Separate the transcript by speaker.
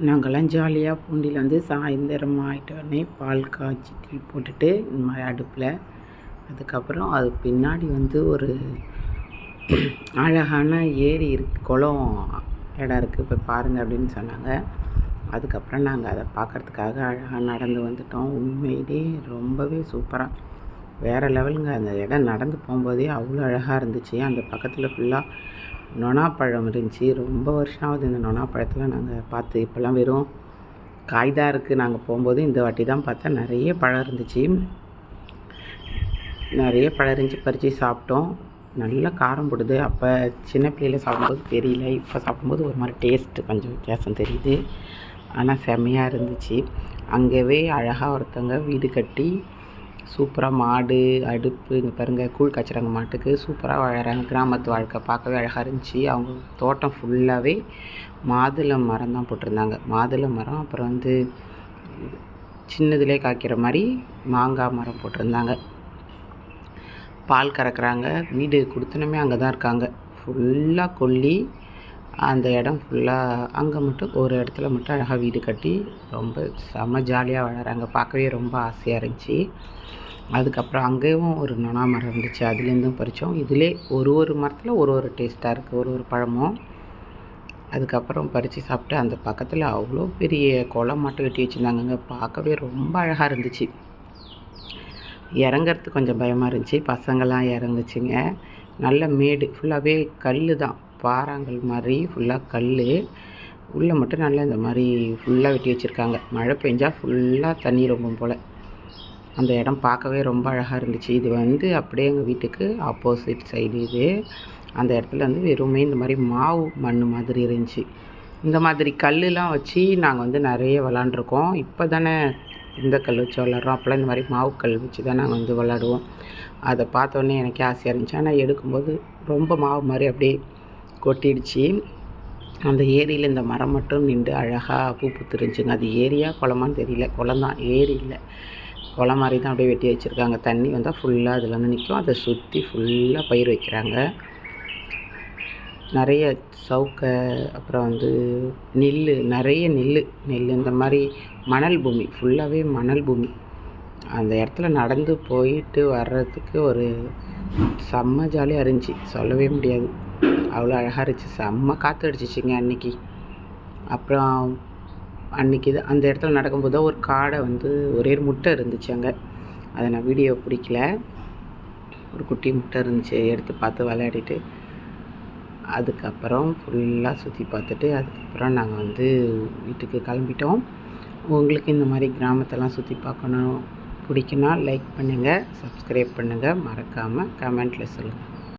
Speaker 1: நாங்கள்லாம் ஜாலியாக பூண்டியில் வந்து சாயந்தரம் ஆகிட்டோடனே பால் காய்ச்சி டீ போட்டுட்டு இந்த மாதிரி அடுப்பில். அதுக்கப்புறம் அது பின்னாடி வந்து ஒரு அழகான ஏரி இருக்கு குளம் இடம் இருக்குது இப்போ பாருங்கள் அப்படின்னு சொன்னாங்க. அதுக்கப்புறம் நாங்கள் அதை பார்க்குறதுக்காக அழகாக நடந்து வந்துட்டோம். உண்மையிலே ரொம்பவே சூப்பராக வேறு லெவலுங்க. அந்த இடம் நடந்து போகும்போதே அவ்வளோ அழகாக இருந்துச்சு. அந்த பக்கத்தில் ஃபுல்லாக நொணாப்பழம் இருந்துச்சு. ரொம்ப வருஷம் ஆகுது இந்த நொணாப்பழத்தில் நாங்கள் பார்த்து. இப்போல்லாம் வெறும் காய் தான் இருக்குது நாங்கள் போகும்போது இந்த வாட்டி தான் பார்த்தா நிறைய பழம் இருந்துச்சு. நிறைய பழம் இருந்துச்சு. பறித்து சாப்பிட்டோம். நல்ல காரம் போடுது. அப்போ சின்ன பிள்ளையில் சாப்பிடும்போது தெரியல. இப்போ சாப்பிடும்போது ஒரு மாதிரி டேஸ்ட்டு கொஞ்சம் வித்தியாசம் தெரியுது. ஆனால் செம்மையாக இருந்துச்சு. அங்கேவே அழகாக ஒருத்தவங்க வீடு கட்டி சூப்பராக மாடு அடுப்பு இங்கே பாருங்கள் கூழ் காய்ச்சுறாங்க மாட்டுக்கு. சூப்பராக வாழறாங்க கிராமத்து வாழ்க்கை பார்க்கவே அழகாக இருந்துச்சு. அவங்க தோட்டம் ஃபுல்லாகவே மாதுளை மரம் தான் போட்டிருந்தாங்க. மாதுளை மரம் அப்புறம் வந்து சின்னதுலே காய்க்கிற மாதிரி மாங்காய் மரம் போட்டிருந்தாங்க. பால் கறக்குறாங்க. வீடு கொடுத்தனமே அங்கே தான் இருக்காங்க. ஃபுல்லாக கொல்லி அந்த இடம் ஃபுல்லாக அங்கே மட்டும் ஒரு இடத்துல மட்டும் அழகாக வீடு கட்டி ரொம்ப செம்ம ஜாலியாக வளராங்க பார்க்கவே ரொம்ப ஆசையாக இருந்துச்சு. அதுக்கப்புறம் அங்கேயும் ஒரு நொனா மரம் இருந்துச்சு. அதுலேருந்தும் பறித்தோம். இதிலே ஒரு ஒரு மரத்தில் ஒரு ஒரு டேஸ்ட்டாக இருக்குது ஒரு ஒரு பழமும். அதுக்கப்புறம் பறித்து சாப்பிட்டு அந்த பக்கத்தில் அவ்வளோ பெரிய குளம் மட்டும் வெட்டி வச்சுருந்தாங்கங்க. பார்க்கவே ரொம்ப அழகாக இருந்துச்சு. இறங்கிறதுக்கு கொஞ்சம் பயமாக இருந்துச்சு. பசங்கள்லாம் இறங்குச்சிங்க. நல்ல மேடு ஃபுல்லாகவே கல் தான் பாறாங்கல் மாதிரி ஃபுல்லாக கல் உள்ளே மட்டும் நல்லா இந்த மாதிரி ஃபுல்லாக வெட்டி வச்சுருக்காங்க. மழை பெஞ்சால் ஃபுல்லாக தண்ணி ரொம்ப போல். அந்த இடம் பார்க்கவே ரொம்ப அழகாக இருந்துச்சு. இது வந்து அப்படியே எங்கள் வீட்டுக்கு ஆப்போசிட் சைடு இது. அந்த இடத்துல வந்து வெறுமே இந்த மாதிரி மாவு மண் மாதிரி இருந்துச்சு. இந்த மாதிரி கல்லுலாம் வச்சு நாங்கள் வந்து நிறைய விளாண்டுருக்கோம். இப்போ தானே இந்த கல் வச்சு விளாட்றோம். அப்போல்லாம் இந்த மாதிரி மாவு கல் வச்சு தான் நாங்கள் வந்து விளாடுவோம். அதை பார்த்தோன்னே எனக்கே ஆசையாக இருந்துச்சு. ஆனால் எடுக்கும்போது ரொம்ப மாவு மாதிரி அப்படியே கொட்டிடுச்சு. அந்த ஏரியில் இந்த மரம் மட்டும் நின்று அழகாக பூ பூத்துருந்துச்சுங்க அது ஏரியா குளமான்னு தெரியல. குளம் தான். ஏரி இல்லை. குளம் மாதிரி தான் அப்படியே வெட்டி வச்சுருக்காங்க. தண்ணி வந்தால் ஃபுல்லாக அதில் வந்து நிற்கும் அதை சுற்றி ஃபுல்லாக பயிர் வைக்கிறாங்க. நிறைய சவுக்க அப்புறம் வந்து நெல் நிறைய நெல் நெல் இந்த மாதிரி மணல் பூமி. ஃபுல்லாகவே மணல் பூமி. அந்த இடத்துல நடந்து போயிட்டு வர்றதுக்கு ஒரு செம்ம ஜாலியாக இருந்துச்சு. சொல்லவே முடியாது. அவ்வளோ அழகாக இருந்துச்சு. செம்ம காற்று அடிச்சிச்சிங்க அன்றைக்கி அப்புறம் அன்றைக்கி இது அந்த இடத்துல நடக்கும்போது தான் ஒரு காடை வந்து ஒரே முட்டை இருந்துச்சு அங்கே. அதை நான் வீடியோ பிடிக்கல. ஒரு குட்டி முட்டை இருந்துச்சு. எடுத்து பார்த்து விளையாடிட்டு அதுக்கப்புறம் ஃபுல்லாக சுற்றி பார்த்துட்டு அதுக்கப்புறம் நாங்கள் வந்து வீட்டுக்கு கிளம்பிட்டோம். உங்களுக்கு இந்த மாதிரி கிராமத்தெல்லாம் சுற்றி பார்க்கணும் பிடிக்குன்னா லைக் பண்ணுங்கள் சப்ஸ்கிரைப் பண்ணுங்கள் மறக்காமல் கமெண்ட்டில் சொல்லுங்கள்